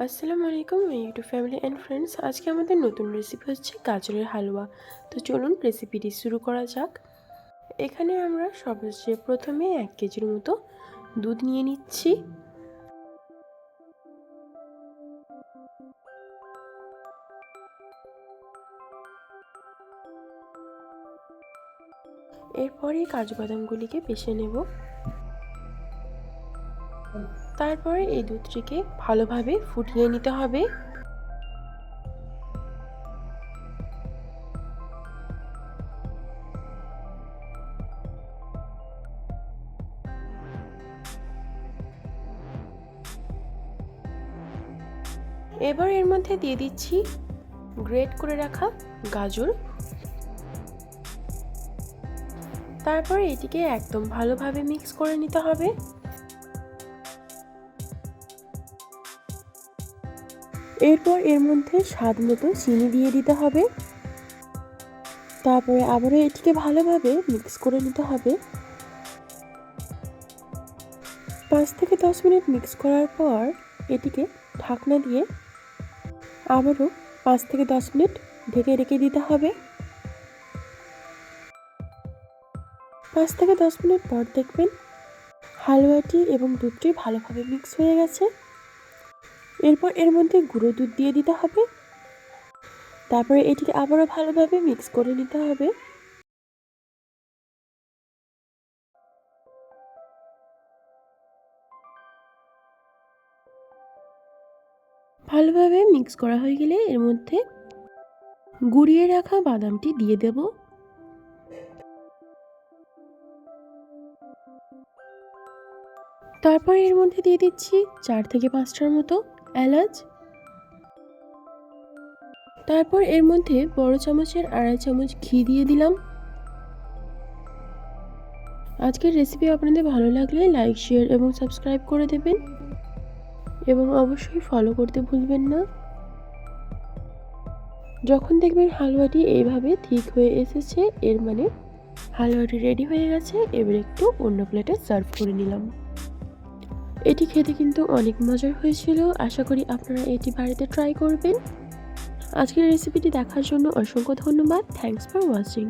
আসসালামু আলাইকুম YouTube family and friends আজকে আমাদের নতুন রেসিপি হচ্ছে গাজরের হালুয়া। তো চলুন রেসিপিটি শুরু করা যাক। এখানে আমরা সবচেয়ে প্রথমে এক কেজির মতো দুধ নিয়ে নিচ্ছি। এরপরে কাজু বাদামগুলিকে পেষে নেব। তারপরে এই দুধটিকে ভালোভাবে ফুটিয়ে নিতে হবে। এবার এর মধ্যে দিয়ে দিচ্ছি গ্রেট করে রাখা গাজর। তারপরে এটিকে একদম ভালোভাবে মিক্স করে নিতে হবে। এরপর এর মধ্যে স্বাদ মতো চিনি দিয়ে দিতে হবে। তারপরে আবারও এটিকে ভালোভাবে মিক্স করে নিতে হবে। পাঁচ থেকে দশ মিনিট মিক্স করার পর এটিকে ঢাকনা দিয়ে আবারও পাঁচ থেকে দশ মিনিট ঢেকে রেখে দিতে হবে। পাঁচ থেকে দশ মিনিট পর দেখবেন হালুয়াটি এবং দুধটি ভালোভাবে মিক্স হয়ে গেছে। এরপর এর মধ্যে গুঁড়ো দুধ দিয়ে দিতে হবে। তারপরে এটিকে আবারও ভালোভাবে মিক্স করে নিতে হবে। ভালোভাবে মিক্স করা হয়ে গেলে এর মধ্যে গুঁড়িয়ে রাখা বাদামটি দিয়ে দেব। তারপর এর মধ্যে দিয়ে দিচ্ছি চার থেকে পাঁচটার মতো এলাচ। তারপর এর মধ্যে বড় চামচের আড়াই চামচ ঘি দিয়ে দিলাম। আজকের রেসিপি আপনাদের ভালো লাগলে লাইক শেয়ার এবং সাবস্ক্রাইব করে দেবেন। এবং অবশ্যই ফলো করতে ভুলবেন না। যখন দেখবেন হালুয়াটি এইভাবে ঠিক হয়ে এসেছে, এর মানে হালুয়াটি রেডি হয়ে গেছে, এবার একটু অন্য প্লেটে সার্ভ করে নিলাম। এটি খেতে কিন্তু অনেক মজার হয়েছিল। আশা করি আপনারা এটি বাড়িতে ট্রাই করবেন। আজকের রেসিপিটি দেখার জন্য অসংখ্য ধন্যবাদ। Thanks for watching